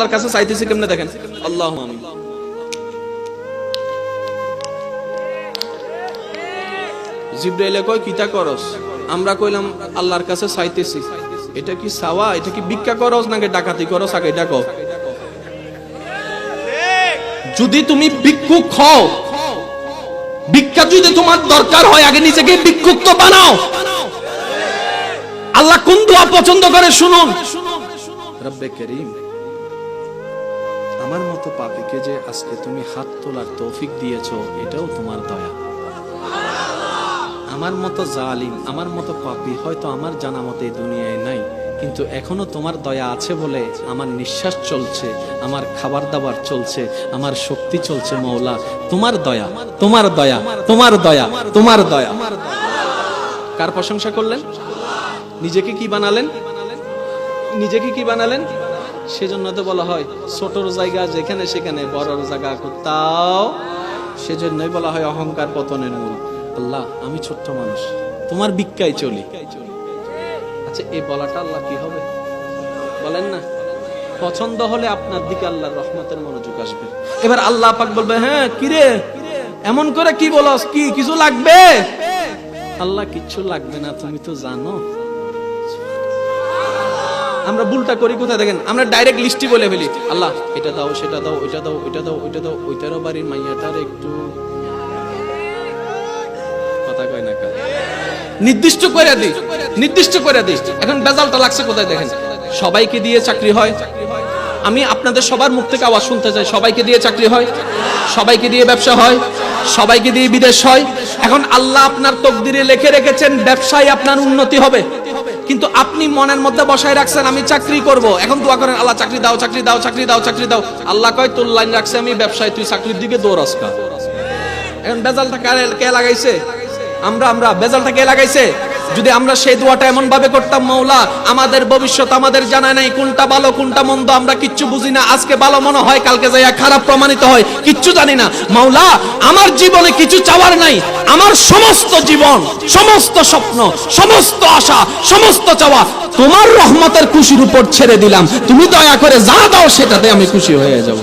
আল্লাহর কাছে চাইতেছি কেমনে দেখেন? আল্লাহ জিব্রাইলে কয়, কিতা করস? আমরা কইলাম, আল্লাহর কাছে চাইতেছি। এটা কি সাওয়া? এটা কি ভিক্ষা করস নাকি ডাকাতি করস? আগে এটা যদি তুমি ভিক্ষুক হও, ভিক্ষা যদি তোমার দরকার হয়, আগে নিজেকে ভিক্ষুক তো বানাও। আল্লাহ কোন দোয়া পছন্দ করে, শুনুন। রব্বে করিম। আমার মতো পাপিকে যে আজকে তুমি হাত তোলার তৌফিক দিয়েছ, এটাও তোমার দয়া। আমার মতো জালিম, আমার মতো পাপি হয়তো আমার জানা মতে দুনিয়ায় নাই, কিন্তু এখনও তোমার দয়া আছে বলে আমার নিঃশ্বাস চলছে, আমার খাবার দাবার চলছে, আমার শক্তি চলছে মৌলা তোমার দয়া তোমার দয়া তোমার দয়া তোমার দয়া। কার প্রশংসা করলেন? নিজেকে কি বানালেন? নিজেকে কি বানালেন? সেজন্য তো বলা হয় ছোটর জায়গা যেখানে সেখানে, বড়র জায়গা কোথাও। সেজন্যই বলা হয় অহংকার পতনের মূল। আল্লাহ, আমি ছোট্ট মানুষ, তোমার ভিক্ষায় চলি। আচ্ছা এই বলাটা আল্লাহ কি হবে? বলেন না। পছন্দ হলে আপনার দিকে আল্লাহর রহমতের মনোযোগ আসবে। এবার আল্লাহ পাক বলবে হ্যাঁ কিরে এমন করে কি বলস? কি, কিছু লাগবে? আল্লাহ, কিচ্ছু লাগবে না, তুমি তো জানো। আমরা ভুলটা করি, কোথায় দেখেন? আমরা ডাইরেক্ট লিস্টই বলে ফেলি। আল্লাহ, এটা দাও, সেটা দাও, ওইটা দাও ওইটা দাও ওইটা দাও, ওইটারও বাড়ির মাইয়াটার একটু কথা কয় না নির্দিষ্ট করে দিই, নির্দিষ্ট করে দিই। এখন বেজালটা লাগছে কোথায় দেখেন? সবাইকে দিয়ে চাকরি হয়। আমি আপনাদের সবার মুখ থেকে আওয়াজ শুনতে চাই। সবাইকে দিয়ে চাকরি হয়, সবাইকে দিয়ে ব্যবসা হয়, সবাইকে দিয়ে বিদেশ হয়। এখন আল্লাহ আপনার তকদিরে লিখে রেখেছেন, ব্যবসায় আপনার উন্নতি হবে। কিন্তু আপনি মনের মধ্যে বসায় রাখছেন, আমি চাকরি করব। এখন দোয়া করেন, আল্লাহ, চাকরি দাও চাকরি দাও চাকরি দাও চাকরি দাও। আল্লাহ কয়, তোর লাইন রাখছে আমি, ব্যবসায় তুই চাকরির দিকে দৌড়াস এখন বেজালটা কে লাগাইছে? আমরা আমরা, বেজালটা কে লাগাইছে? যদি আমরা সেই দোয়াটা এমন ভাবে করতাম মৌলা আমাদের ভবিষ্যৎ আমাদের জানা নেই, কোনটা ভালো, কোনটা মন্দ, আমরা কিচ্ছু বুঝি না। আজকে ভালো মনে হয়, কালকে যাইয়া খারাপ প্রমাণিত হয়, কিচ্ছু জানি না। মাওলা, আমার জীবনে কিছু চাওয়ার নাই, আমার সমস্ত জীবন, সমস্ত স্বপ্ন, সমস্ত আশা, সমস্ত চাওয়া তোমার রহমতের খুশির উপর ছেড়ে দিলাম। তুমি দয়া করে যা দাও, সেটাতে আমি খুশি হয়ে যাব।